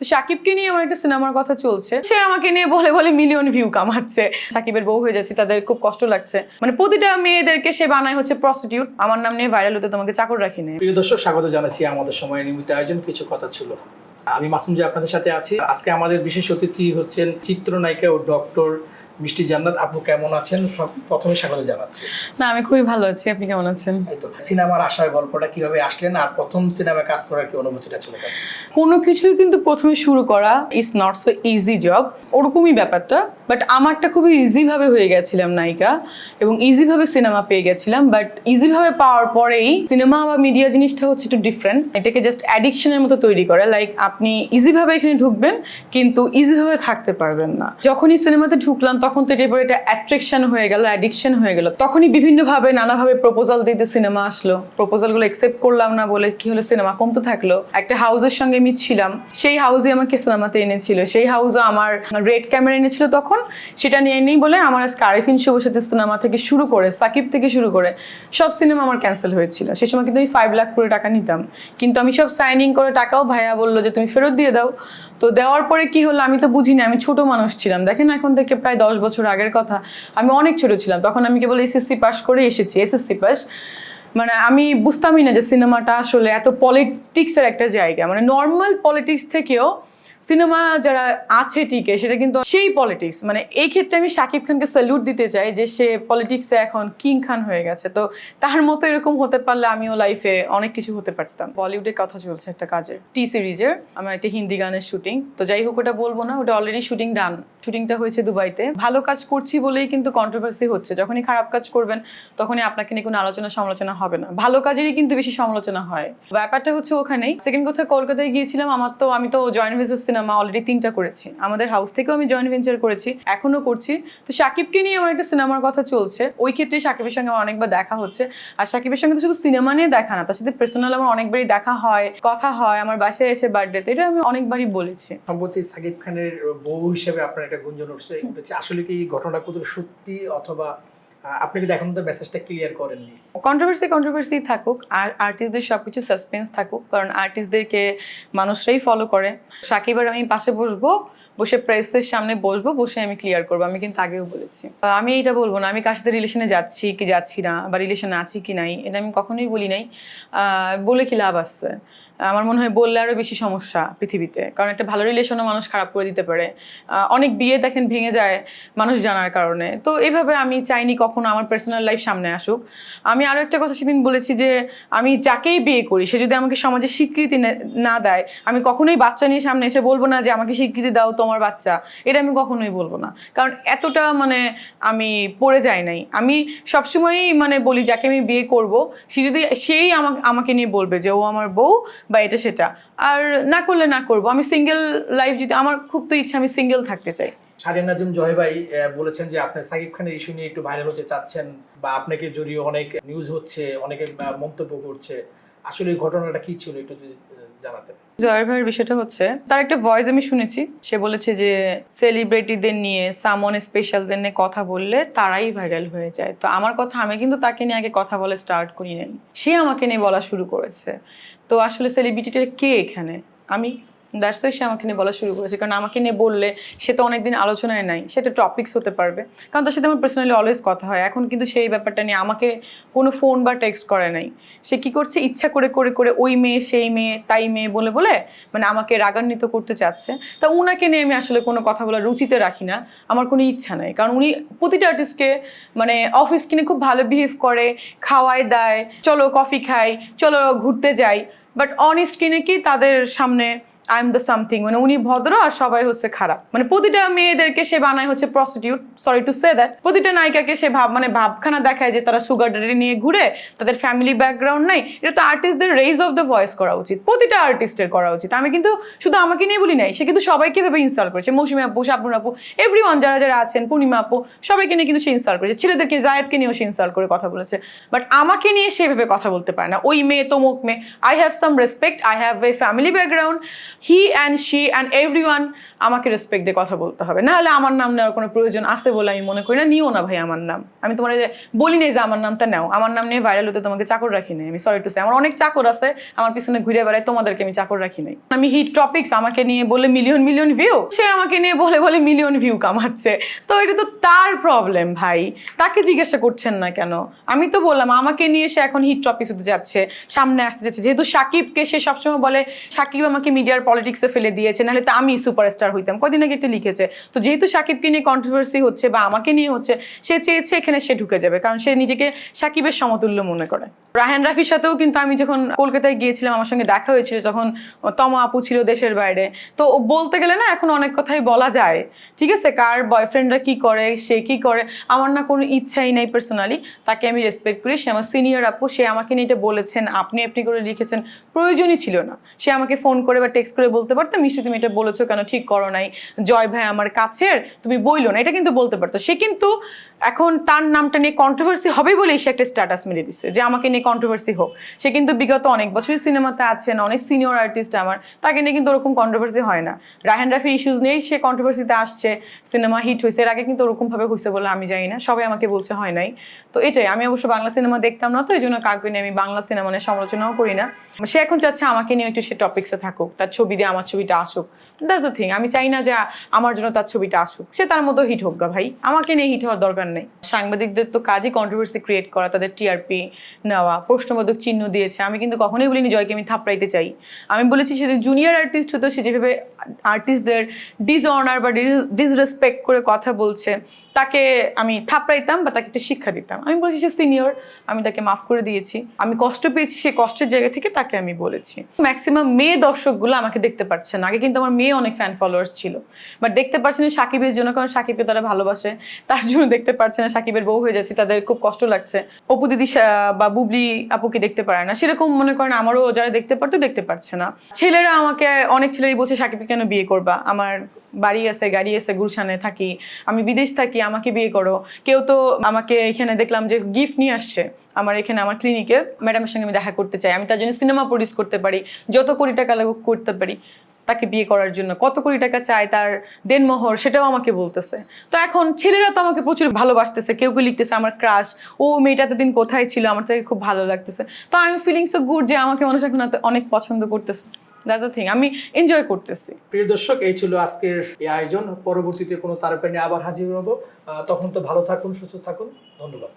তো সাকিবকে নিয়ে আমার একটা সিনেমার কথা চলছে। সে আমাকে নিয়ে বলে বলে মিলিয়ন ভিউ কামাচ্ছে। সাকিবের বউ হয়ে যাচ্ছে, তাদের খুব কষ্ট লাগছে। মানে প্রতিটা মেয়েদেরকে সে বানায় হচ্ছে প্রস্টিটিউট আমার নাম নিয়ে ভাইরাল হতে তোমাকে চাকর রাখি নেই প্রিয় দর্শক, স্বাগত জানাচ্ছি আমাদের সময় নিয়মিত আয়োজন। কিছু কথা ছিল। আমি মাসুম যে আপনাদের সাথে আছি। আজকে আমাদের বিশেষ অতিথি হচ্ছেন চিত্রনায়িকা ও ডক্টর মিষ্টি জান্নাত আপু কেমন আছেন? সব প্রথমে স্বাগত জানাচ্ছি। না আমি খুবই ভালো আছি। আপনি কেমন আছেন? এই তো সিনেমার আসার গল্পটা কীভাবে আসলেন আর প্রথম সিনেমায় কাজ করার কি অনুভূতিটা ছিল? কোনো কিছুই কিন্তু প্রথমে শুরু করা is not so easy job ওরকমই ব্যাপারটা বাট আমারটা খুবই ইজিভাবে হয়ে গেছিলাম নায়িকা। এবং ইজিভাবে সিনেমা পেয়ে গেছিলাম বাট ইজিভাবে পাওয়ার পরেই সিনেমা বা মিডিয়া জিনিসটা হচ্ছে একটু ডিফারেন্ট এটাকে জাস্ট অ্যাডিকশনের মতো তৈরি করে লাইক আপনি ইজিভাবে এখানে ঢুকবেন কিন্তু ইজিভাবে থাকতে পারবেন না। যখনই সিনেমাতে ঢুকলাম তখন তো এটা অ্যাট্রাকশন হয়ে গেল অ্যাডিকশন হয়ে গেল। তখনই বিভিন্নভাবে নানাভাবে প্রপোজাল দিতে সিনেমা আসলো। প্রপোজালগুলো অ্যাকসেপ্ট করলাম না বলে কি হলো সিনেমা কমতে থাকল। একটা হাউসের সঙ্গে আমি ছিলাম, সেই হাউসে আমাকে সিনেমাতে এনেছিল। সেই হাউসও আমার রেড ক্যামেরা এনেছিল তখন, সেটা নিয়ে নেই বলে আমার আজকে আরিফিন সাথে সিনেমা থেকে শুরু করে, সাকিব থেকে শুরু করে, সব সিনেমা আমার ক্যান্সেল হয়েছিল। সেই সময় কিন্তু আমি ফাইভ লাখ করে টাকা নিতাম। কিন্তু আমি সব সাইনিং করে টাকাও ভাইয়া বলল যে, তুমি ফেরত দিয়ে দাও। তো দেওয়ার পরে কি হলো আমি তো বুঝিনি, আমি ছোট মানুষ ছিলাম। দেখেন এখন থেকে প্রায় দশ বছর আগের কথা, আমি অনেক ছোট ছিলাম। তখন আমি কেবল এসএসসি পাস করে এসেছি এসএসসি পাস মানে আমি বুঝতামই না যে সিনেমাটা আসলে এত পলিটিক্সের একটা জায়গা। মানে নর্মাল পলিটিক্স থেকেও সিনেমা যারা আছে টিকে সেটা কিন্তু সেই পলিটিক্স মানে এই ক্ষেত্রে আমি শাকিব খানকে স্যালুট দিতে চাই যে সে পলিটিক্সে এখন কিং খান হয়ে গেছে। তো তার মতো এরকম হতে পারলে আমিও লাইফে অনেক কিছু হতে পারতাম। বলিউডে কথা চলছে একটা কাজের। টি সিরিজের আমার একটা হিন্দি গানের শুটিং তো যাই হোক, ওটা বলব না, ওটা অলরেডি শুটিং ডান শুটিংটা হয়েছে দুবাইতে। ভালো কাজ করছি বলেই কিন্তু কন্ট্রোভার্সি হচ্ছে। যখনই খারাপ কাজ করবেন, তখনই আপনাকে নিয়ে কোনো আলোচনা সমালোচনা হবে না। ভালো কাজেরই কিন্তু বেশি সমালোচনা হয়। ব্যাপারটা হচ্ছে ওখানেই। সেকেন্ড কথা, কলকাতায় গিয়েছিলাম, আমার তো, আমি তো জয়েন্ট ভেঞ্চার সিনেমা অলরেডি তিনটা করেছি। আমাদের হাউস থেকেও আমি জয়েন্ট ভেঞ্চার করেছি, এখনও করছি। তো সাকিবকে নিয়ে আমার একটা সিনেমার কথা চলছে। ওই ক্ষেত্রে সাকিবের সঙ্গে আমার অনেকবার দেখা হচ্ছে। আর সাকিবের সঙ্গে তো শুধু সিনেমা নিয়ে দেখা না, তার সাথে পার্সোনাল আমার অনেকবারই দেখা হয়, কথা হয়, আমার বাসায় এসে বার্থডেতে এটা আমি অনেকবারই বলেছি। সম্প্রতি সাকিব খানের বউ হিসেবে আপনার একটা গুঞ্জন উঠছে আসলে কি এই ঘটনাটা কত সত্যি? অথবা আপনি কিন্তু এখন তো মেসেজটা ক্লিয়ার করেননি? কন্ট্রোভার্সি কন্ট্রোভার্সি থাকুক, আর আর্টিস্টদের সব কিছু সাসপেন্স থাকুক, কারণ আর্টিস্টদেরকে মানুষরাই ফলো করে। সাকিব আর আমি পাশে বসবো, বসে প্রেসের সামনে বসবো, বসে আমি ক্লিয়ার করব, আমি কিন্তু আগেও বলেছি। আমি এটা বলব না, আমি কার সাথে রিলেশনে যাচ্ছি, কি যাচ্ছি না, বা রিলেশনে আছি কি নাই, এটা আমি কখনোই বলি নাই। বলে কি লাভ আসছে আমার মনে হয় বললে আরও বেশি সমস্যা পৃথিবীতে, কারণ একটা ভালো রিলেশনও মানুষ খারাপ করে দিতে পারে। অনেক বিয়ে দেখেন ভেঙে যায় মানুষ জানার কারণে। তো এইভাবে আমি চাইনি কখনো আমার পার্সোনাল লাইফ সামনে আসুক। আমি আরও একটা কথা সেদিন বলেছি যে, আমি যাকেই বিয়ে করি, সে যদি আমাকে সমাজে স্বীকৃতি না দেয়, আমি কখনোই বাচ্চা নিয়ে সামনে এসে বলব না যে, আমাকে স্বীকৃতি দাও তোমার বাচ্চা। এটা আমি কখনোই বলব না। কারণ এতটা মানে আমি পড়ে যাই নাই। আমি সবসময়ই মানে বলি, যাকে আমি বিয়ে করব, সে যদি, সেই আমাকে আমাকে নিয়ে বলবে যে, ও আমার বউ বা এটা সেটা। আর না করলে না করব। আমি সিঙ্গেল লাইফ যদি, আমার খুব তো ইচ্ছা আমি সিঙ্গেল থাকতে চাই। শারিয়া নাজুম জয় ভাই বলেছেন যে আপনি সাকিব খানের ইস্যু নিয়ে একটু ভাইরাল হতে চাচ্ছেন বা আপনাকে জড়িয়ে অনেক নিউজ হচ্ছে, অনেকে মন্তব্য করছে। আসলে ঘটনাটা কি ছিল একটু যদি জানাতেন। জয়ের ভাইয়ের বিষয়টা হচ্ছে, তার একটা ভয়েস আমি শুনেছি। সে বলেছে যে সেলিব্রিটিদের নিয়ে, সামন স্পেশালদের নিয়ে কথা বললে তারাই ভাইরাল হয়ে যায়। তো আমার কথা, আমি কিন্তু তাকে নিয়ে আগে কথা বলে স্টার্ট করি নাই সে আমাকে নিয়ে বলা শুরু করেছে। তো আসলে সেলিব্রিটিটা কে এখানে? আমি দ্যাটস সে আমাকে নিয়ে বলা শুরু করেছে। কারণ আমাকে নিয়ে বললে সে তো অনেকদিন আলোচনায় নাই সেটা টপিক্স হতে পারবে। কারণ তার সাথে আমার পার্সোনালি অলওয়েজ কথা হয়। এখন কিন্তু সেই ব্যাপারটা নিয়ে আমাকে কোনো ফোন বা টেক্সট করে নাই। সে কি করছে? ইচ্ছা করে করে করে ওই মেয়ে, সেই মেয়ে, তাই মেয়ে বলে বলে মানে আমাকে রাগান্বিত করতে চাচ্ছে। তা উনাকে নিয়ে আমি আসলে কোনো কথা বলার রুচিতে রাখি না। আমার কোনো ইচ্ছা নাই। কারণ উনি প্রতিটা আর্টিস্টকে মানে অফিস কিনে খুব ভালো বিহেভ করে, খাওয়ায় দেয়, চলো কফি খাই, চলো ঘুরতে যাই। বাট অন স্ক্রিনে কি তাদের সামনে আই এম দ্য সামথিং মানে উনি ভদ্র আর সবাই হচ্ছে খারাপ। মানে প্রতিটা মেয়েদেরকে সে বানায় হচ্ছে prostitute sorry to say that প্রতিটা নায়িকাকে সে ভাব মানে ভাবখানা দেখায় যে তারা সুগার ড্যাডি নিয়ে ঘুরে, তাদের ফ্যামিলি ব্যাকগ্রাউন্ড নাই। এটা তো আর্টিস্টদের রেজ অফ দ্য ভয়েস করা উচিত। প্রতিটা আর্টিস্টের করা উচিত। আমি কিন্তু শুধু আমাকে নিয়ে বলি নাই, সে কিন্তু সবাইকে ভেবে ইনস্টল করেছে। মৌসুমী আপু, শাবনুর আপু এভরি ওয়ান যারা যারা আছেন, পূর্ণিমা আপু, সবাইকে নিয়ে কিন্তু সে ইনস্টল করেছে। ছেলেদেরকে, জায়েদকে নিয়েও সে ইনস্টল করে কথা বলেছে। বাট আমাকে নিয়ে সেভাবে কথা বলতে পারে না। ওই মেয়ে, তমুক মেয়ে। I have some respect I have a family background he and she and every আমাকে রেসপেক্ট দিয়ে কথা বলতে হবে। না হলে আমার নাম নেওয়ার কোনো প্রয়োজন আছে বলে আমি মনে করি না। নিও না ভাই আমার নাম। আমি তোমার বলি নাই যে আমার নামটা নাও। আমার নাম নিয়ে ভাইরাল হতে তোমাকে চাকর রাখি নাই। আমি সরি টু সে আমার অনেক চাকর আছে। আমার পিছনে ঘুরে বেড়ায় তোমাদেরকে আমি চাকর রাখি নাই। আমি হিট টপিকস আমাকে নিয়ে বলে মিলিয়ন মিলিয়ন ভিউ সে আমাকে নিয়ে বলে বলে মিলিয়ন ভিউ কামাচ্ছে। তো এটা তো তার প্রবলেম ভাই। তাকে জিজ্ঞাসা করছেন না কেন? আমি তো বললাম, আমাকে নিয়ে সে এখন হিট টপিক্স হতে যাচ্ছে, সামনে আসতে যাচ্ছে। যেহেতু সাকিবকে সে সবসময় বলে, সাকিব আমাকে মিডিয়ার পলিটিক্সে ফেলে দিয়েছে, নাহলে তো আমি সুপারস্টার হইতাম। কদিন আগে একটা লিখেছে, তো যেহেতু সাকিবকে নিয়ে কন্ট্রোভার্সি হচ্ছে বা আমাকে নিয়ে হচ্ছে, সে চেয়েছে এখানে সে ঢুকে যাবে, কারণ সে নিজেকে সাকিবের সমতুল্য মনে করে। রাহান রাফির সাথেও কিন্তু আমি যখন কলকাতায় গিয়েছিলাম, আমার সঙ্গে দেখা হয়েছিল যখন তমা আপু ছিল দেশের বাইরে। তো বলতে গেলে না, এখন অনেক কথাই বলা যায়। ঠিক আছে, কার বয়ফ্রেন্ডরা কি করে, সে কি করে, আমার না কোনো ইচ্ছাই নাই পার্সোনালি তাকে আমি রেসপেক্ট করি, সে আমার সিনিয়র আপু, সে আমাকে নিয়ে এটা বলেছেন, আপনি আপনি করে লিখেছেন, প্রয়োজনই ছিল না। সে আমাকে ফোন করে বা টেক্সট করে বলতে পারতো, মিষ্টি তুমি এটা বলেছ কেন? ঠিক করো নাই। জয় ভাই আমার কাছের, তুমি বইলো না। এটা কিন্তু বলতে পারতো। সে কিন্তু এখন তার নামটা নিয়ে কন্ট্রোভার্সি হবে বলেই সে একটা স্ট্যাটাস মেরে দিচ্ছে যে আমাকে নিয়ে কন্ট্রোভার্সি হোক। সে কিন্তু বিগত অনেক বছরই সিনেমাতে আছেন, অনেক সিনিয়র আর্টিস্ট আমার, তাকে নিয়ে কিন্তু ওরকম কন্ট্রোভার্সি হয় না। রাহেন রাফির ইস্যুজ নিয়েই সে কন্ট্রোভার্সিতে আসছে সিনেমা হিট হয়েছে। এর আগে কিন্তু ওরকমভাবে হয়েছে বলে আমি জানি না, সবাই আমাকে বলছে হয় নাই। তো এটাই, আমি অবশ্য বাংলা সিনেমা দেখতাম না তো, এই জন্য কাউকে নিয়ে আমি বাংলা সিনেমা নিয়ে সমালোচনাও করি না। সে এখন চাচ্ছে আমাকে নিয়ে একটু সে টপিক্সে থাকুক, তার ছবি দিয়ে আমার ছবিটা আসুক। দ্যাটস দ্য থিং আমি চাই না যে আমার জন্য তার ছবিটা আসুক। সে তার মতো হিট হোক গা ভাই, আমাকে নিয়ে হিট হওয়ার দরকার নেই। সাংবাদিকদের তো কাজই কন্ট্রোভার্সি ক্রিয়েট করা, তাদের টিআরপি নেওয়া, প্রশ্নবোধক চিহ্ন দিয়েছে। আমি কিন্তু কখনোই বলিনি জয়কে আমি থাপড়াইতে চাই। আমি বলেছি সে জুনিয়র আর্টিস্ট হতো, সে যেভাবে আর্টিস্টদের ডিসঅনার বা ডিসরেসপেক্ট করে কথা বলছে, তাকে আমি থাপড়াইতাম বা তাকে একটা শিক্ষা দিতাম। আমি বলছি সে সিনিয়র আমি তাকে মাফ করে দিয়েছি। আমি কষ্ট পেয়েছি সেই কষ্টের জায়গা থেকে তাকে আমি বলেছি। ম্যাক্সিমাম মেয়ে দর্শকগুলো আমাকে দেখতে পাচ্ছে না। আগে কিন্তু আমার মেয়ে অনেক ফ্যান ফলোয়ার্স ছিল। বাট দেখতে পাচ্ছে না সাকিবের জন্য, কারণ সাকিবকে তারা ভালোবাসে। তার জন্য দেখতে পাচ্ছে না সাকিবের বউ হয়ে যাচ্ছে, তাদের খুব কষ্ট লাগছে। অপু দিদি বা বুবলি আপুকে দেখতে পারে না। সেরকম মনে করেন আমারও যারা দেখতে পারতো, দেখতে পারছে না। ছেলেরা আমাকে, অনেক ছেলেই বলছে, সাকিবকে কেন বিয়ে করবা? আমার বাড়ি আছে, গাড়ি আছে, গুলশানে থাকি। আমি বিদেশ থাকি, আমাকে বিয়ে করো। কেউ তো আমাকে এখানে দেখলাম যে গিফট নিয়ে আসছে। আমার এখানে আমার ক্লিনিকে ম্যাডামের সঙ্গে আমি দেখা করতে চাই। আমি তার জন্য সিনেমা প্রডিউস করতে পারি, যত কোটি টাকা লাগুক করতে পারি, তাকে বিয়ে করার জন্য। কত কোটি টাকা চায় তার দেনমোহর, সেটাও আমাকে বলতেছে। তো এখন ছেলেরা তো আমাকে প্রচুর ভালোবাসতেছে, কেউ কেউ লিখতেছে, আমার ক্রাশ ও মেয়েটা এতদিন কোথায় ছিল? আমার তাকে খুব ভালো লাগতেছে। তো আমি ফিলিংস সো গুড যে আমাকে মানুষ এখন অনেক পছন্দ করতেছে। থিং আমি এনজয় করতেছি। প্রিয় দর্শক, এই ছিল আজকের এই আয়োজন। পরবর্তীতে কোনো তারকা নিয়ে আবার হাজির হব। তখন তো ভালো থাকুন, সুস্থ থাকুন। ধন্যবাদ।